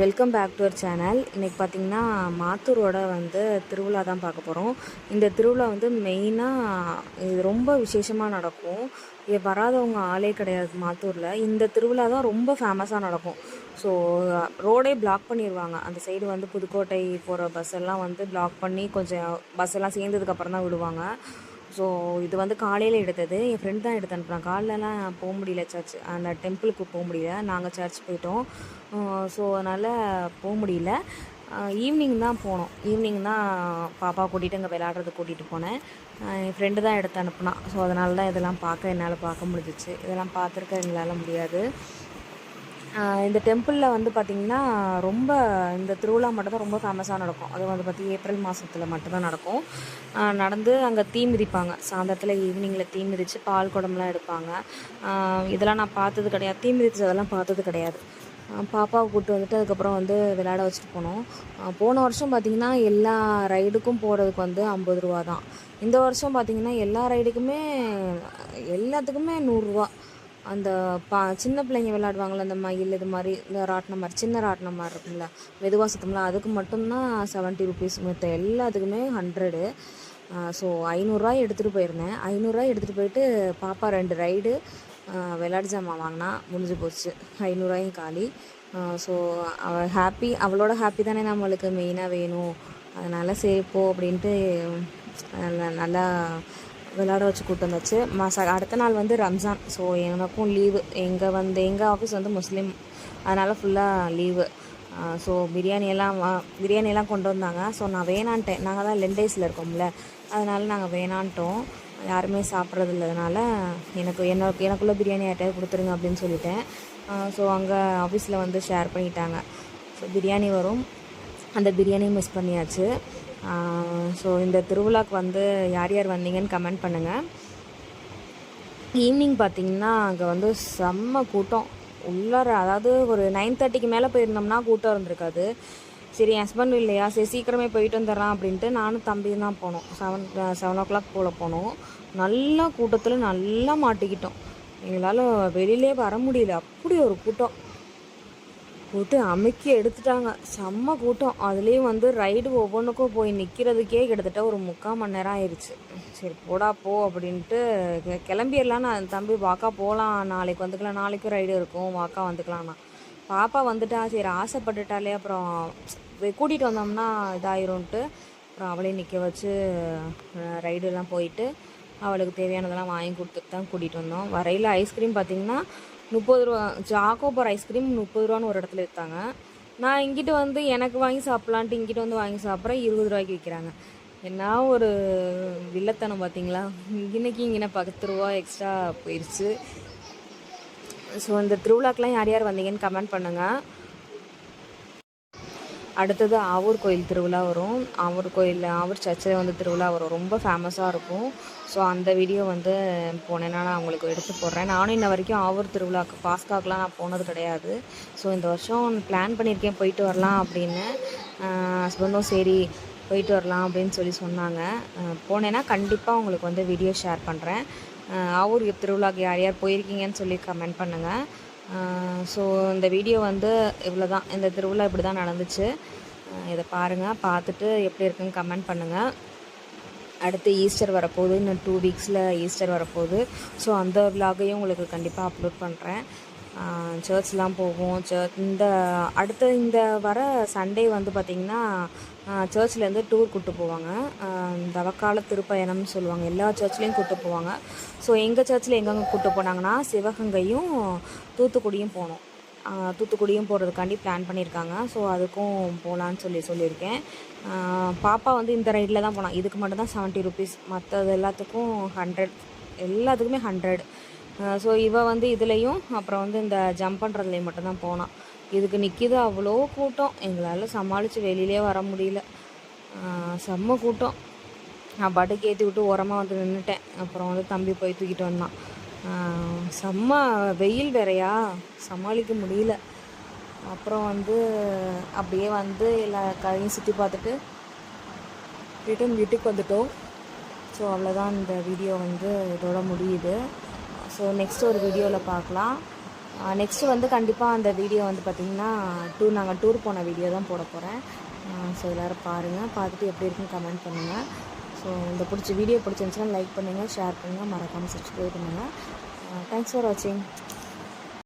Welcome back to our channel இன்றைக்கி பார்த்தீங்கன்னா மாத்தூரோட வந்து திருவிழா தான் பார்க்க போகிறோம் இந்த திருவிழா வந்து மெயினாக இது ரொம்ப விசேஷமாக நடக்கும். இது வராதவங்க ஆளே கிடையாது மாத்தூரில். இந்த திருவிழா தான் ரொம்ப ஃபேமஸாக நடக்கும். ஸோ ரோடே பிளாக் பண்ணிடுவாங்க அந்த சைடு வந்து புதுக்கோட்டை போகிற பஸ் எல்லாம் வந்து பிளாக் பண்ணி கொஞ்சம் பஸ் எல்லாம் சேர்ந்ததுக்கப்புறம் தான் விடுவாங்க. ஸோ இது வந்து காலையில் எடுத்தது. என் ஃப்ரெண்ட் தான் எடுத்து அனுப்புனான் காலைலலாம் போக முடியல சர்ச் அந்த டெம்பிளுக்கு போக முடியல. நாங்கள் சர்ச் போயிட்டோம். ஸோ அதனால் போக முடியல. ஈவினிங் தான் போனோம். ஈவினிங் தான் பாப்பா கூட்டிகிட்டு அங்கே விளையாடுறதுக்கு கூட்டிகிட்டு போனேன். என் ஃப்ரெண்டு தான் எடுத்து அனுப்புனான் ஸோ அதனால தான் இதெல்லாம் பார்க்க என்னால் பார்க்க முடிஞ்சிச்சு. இதெல்லாம் பார்த்துருக்க எங்களால் முடியாது. இந்த டெம்பிளில் வந்து பார்த்திங்கன்னா ரொம்ப இந்த திருவிழா மட்டும் தான் ரொம்ப ஃபேமஸாக நடக்கும். அது வந்து பார்த்தி ஏப்ரல் மாதத்தில் மட்டும்தான் நடக்கும். நடந்து அங்கே தீ மிதிப்பாங்க. சாயந்தரத்தில் ஈவினிங்கில் தீ மிதித்து பால் குடம்லாம் எடுப்பாங்க. இதெல்லாம் நான் பார்த்தது கிடையாது. தீ மிதித்ததெல்லாம் பார்த்தது கிடையாது. பாப்பாவை கூப்பிட்டு வந்துட்டு அதுக்கப்புறம் வந்து விளையாட வச்சுட்டு போனோம். போன வருஷம் பார்த்திங்கன்னா எல்லா ரைடுக்கும் போகிறதுக்கு வந்து ஐம்பது ரூபா தான் இந்த வருஷம் பார்த்திங்கன்னா எல்லா ரைடுக்குமே எல்லாத்துக்குமே நூறுரூவா அந்த பா சின்ன பிள்ளைங்க விளையாடுவாங்கள்ல அந்த மயில் இது மாதிரி இந்த ராட்டினம் மாதிரி சின்ன ராட்டினம் மாதிரி இருக்கும்ல மெதுவாக சுத்தம்ல அதுக்கு மட்டும்தான் செவன்ட்டி ருபீஸ் மற்ற எல்லாத்துக்குமே ஹண்ட்ரடு ஸோ ஐநூறுரூவா எடுத்துகிட்டு போயிருந்தேன். ஐநூறுரூவா எடுத்துகிட்டு போயிட்டு பாப்பா ரெண்டு ரைடு விளையாட்டு ஜாமான் வாங்கினா முடிஞ்சு போச்சு. ஐநூறுரூவாயும் காலி. ஸோ அவள் ஹாப்பி அவளோட ஹாப்பி தானே நம்மளுக்கு மெயினாக வேணும். அதனால் சரி போ அப்படின்ட்டு நல்லா விளாட வச்சு கூட்டு வந்துச்சு. மாச அடுத்த நாள் வந்து ரம்ஜான். ஸோ எனக்கும் லீவு எங்கள் வந்து எங்கள் ஆஃபீஸ் வந்து முஸ்லீம். அதனால் ஃபுல்லாக லீவு ஸோ பிரியாணியெல்லாம் பிரியாணியெல்லாம் கொண்டு வந்தாங்க. ஸோ நான் வேணான்ட்டேன். நாங்கள் தான் லெண்டேஸில் இருக்கோம்ல. அதனால் நாங்கள் வேணான்ட்டோம். யாருமே சாப்பிட்றது இல்லாதனால எனக்கு என்ன எனக்குள்ளே பிரியாணி யார்ட்டையாவது கொடுத்துருங்க அப்படின்னு சொல்லிட்டேன். ஸோ அங்கே ஆஃபீஸில் வந்து ஷேர் பண்ணிட்டாங்க. ஸோ பிரியாணி வரும். அந்த பிரியாணி மிஸ் பண்ணியாச்சு. ஸோ இந்த திருவிழாக்கு வந்து யார் யார் வந்தீங்கன்னு கமெண்ட் பண்ணுங்கள் ஈவினிங் பார்த்தீங்கன்னா அங்கே வந்து செம்ம கூட்டம். உள்ளார அதாவது ஒரு நைன் தேர்ட்டிக்கு மேலே போயிருந்தோம்னா கூட்டம் இருந்திருக்காது. சரி ஹஸ்பண்ட் இல்லையா? சரி சீக்கிரமே போயிட்டு வந்துடுறான் அப்படின்ட்டு நானும் தம்பியும் தான் போனோம். செவன் செவன் ஓ கிளாக் போல் போனோம். நல்லா கூட்டத்தில் நல்லா மாட்டிக்கிட்டோம். எங்களால் வெளியிலே வர முடியல. அப்படி ஒரு கூட்டம். போட்டு அமுக்கி எடுத்துட்டாங்க. செம்ம கூட்டம். அதுலேயும் வந்து ரைடு ஒவ்வொன்றுக்கும் போய் நிற்கிறதுக்கே கிட்டத்தட்ட ஒரு முக்கால் மணி நேரம் ஆயிடுச்சு சரி போடா போ அப்படின்ட்டு கிளம்பிடலாம் நான் தம்பி வாக்கா போகலாம் நாளைக்கு வந்துக்கலாம். நாளைக்கும் ரைடு இருக்கும். வாக்கா வந்துக்கலாம்னா. பாப்பா வந்துட்டா. சரி ஆசைப்பட்டுட்டாலே அப்புறம் கூட்டிகிட்டு வந்தோம்னா இதாயிரும்ன்ட்டு அப்புறம் அவளையும் நிற்க வச்சு ரைடுலாம் போயிட்டு அவளுக்கு தேவையானதெல்லாம் வாங்கி கொடுத்துட்டு தான் கூட்டிகிட்டு வந்தோம். வரையில் ஐஸ்கிரீம் பார்த்திங்கன்னா முப்பது ரூபா ஜாக்கோபர் ஐஸ்கிரீம் முப்பது ரூபான்னு ஒரு இடத்துல விற்றாங்க நான் இங்கிட்டு வந்து எனக்கு வாங்கி சாப்பிட்லான்ட்டு இங்கிட்டு வந்து வாங்கி சாப்பிட்றேன். இருபது ரூபாய்க்கு விற்கிறாங்க என்ன ஒரு வில்லத்தனம் பார்த்தீங்களா இன்னைக்கு இங்கே பத்து ரூபா எக்ஸ்ட்ரா போயிடுச்சு ஸோ இந்த திருவிழாக்கெலாம் யார் யார் வந்தீங்கன்னு கமெண்ட் பண்ணுங்கள் அடுத்தது ஆவூர் கோயில் திருவிழா வரும். ஆவூர் கோயிலில் ஆவூர் சர்ச்சில் வந்து திருவிழா வரும். ரொம்ப ஃபேமஸாக இருக்கும். ஸோ அந்த வீடியோ வந்து போனேன்னா நான் உங்களுக்கு எடுத்து போடுறேன். நானும் இன்ன வரைக்கும் ஆவூர் திருவிழாக்கு பாஸ்காக்கெலாம் நான் போனது கிடையாது. ஸோ இந்த வருஷம் பிளான் பண்ணியிருக்கேன் போயிட்டு வரலாம் அப்படின்னு. ஹஸ்பண்டும் சரி போயிட்டு வரலாம் அப்படின்னு சொல்லி சொன்னாங்க. போனேன்னா கண்டிப்பாக உங்களுக்கு வந்து வீடியோ ஷேர் பண்ணுறேன் ஆவூர் திருவிழாக்கு யார் யார் போயிருக்கீங்கன்னு சொல்லி கமெண்ட் பண்ணுங்கள் ஸோ இந்த வீடியோ வந்து இவ்வளோ தான் இந்த திருவிழா இப்படி தான் நடந்துச்சு இதை பாருங்கள் பார்த்துட்டு எப்படி இருக்குன்னு கமெண்ட் பண்ணுங்கள் அடுத்து ஈஸ்டர் வரப்போகுது. இன்னும் டூ வீக்ஸில் ஈஸ்டர் வரப்போகுது. ஸோ அந்த விலாகையும் உங்களுக்கு கண்டிப்பாக அப்லோட் பண்ணுறேன் சர்ச்லாம் போவோம். சர்ச் இந்த அடுத்த இந்த வர சண்டே வந்து பார்த்திங்கன்னா சர்ச்லேருந்து டூர் கூப்பிட்டு போவாங்க. தவக்கால திருப்பயணம்னு சொல்லுவாங்க. எல்லா சர்ச்லேயும் கூப்பிட்டு போவாங்க. ஸோ எங்கள் சர்ச்சில் எங்கெங்கே கூப்பிட்டு போனாங்கன்னா சிவகங்கையும் தூத்துக்குடியும் போனோம். தூத்துக்குடியும் போகிறதுக்காண்டி பிளான் பண்ணியிருக்காங்க. ஸோ அதுக்கும் போகலான்னு சொல்லி சொல்லியிருக்கேன். பாப்பா வந்து இந்த ரைடில் தான் போனான் இதுக்கு மட்டும் தான் செவன்ட்டி ருபீஸ் மற்றது எல்லாத்துக்கும் ஹண்ட்ரட் எல்லாத்துக்குமே ஹண்ட்ரட் ஸோ இவ வந்து இதுலேயும் அப்புறம் வந்து இந்த ஜம்ப் பண்ணுறதுலேயும் மட்டும்தான் போனான் இதுக்கு நிற்கிது அவ்வளோ கூட்டம். எங்களால் சமாளித்து வெளியிலே வர முடியல. செம்ம கூட்டம். நான் பாட்டுக்கு ஏற்றி விட்டு உரமாக வந்து நின்றுட்டேன் அப்புறம் வந்து தம்பி போய் தூக்கிட்டு வந்தான். செம்ம வெயில் வேறையா? சமாளிக்க முடியல. அப்புறம் வந்து அப்படியே வந்து எல்லா கதையும் சுற்றி பார்த்துட்டு ரிட்டன் வீட்டுக்கு வந்துட்டோம். ஸோ அவ்வளோதான் இந்த வீடியோ வந்து இதோட முடியுது. ஸோ நெக்ஸ்ட் ஒரு வீடியோவில் பார்க்கலாம். நெக்ஸ்ட்டு வந்து கண்டிப்பாக அந்த வீடியோ வந்து பார்த்திங்கன்னா டூர் நாங்கள் டூர் போன வீடியோ தான் போட போகிறேன் ஸோ எல்லோரும் பாருங்கள் பார்த்துட்டு எப்படி இருக்குன்னு கமெண்ட் பண்ணுங்கள் ஸோ இந்த பிடிச்ச வீடியோ பிடிச்சிருந்துச்சுன்னா லைக் பண்ணுங்கள் ஷேர் பண்ணுங்கள் மறக்காமல் சப்ஸ்கிரைப் பண்ணுங்கள் தேங்க்ஸ் ஃபார் வாட்சிங்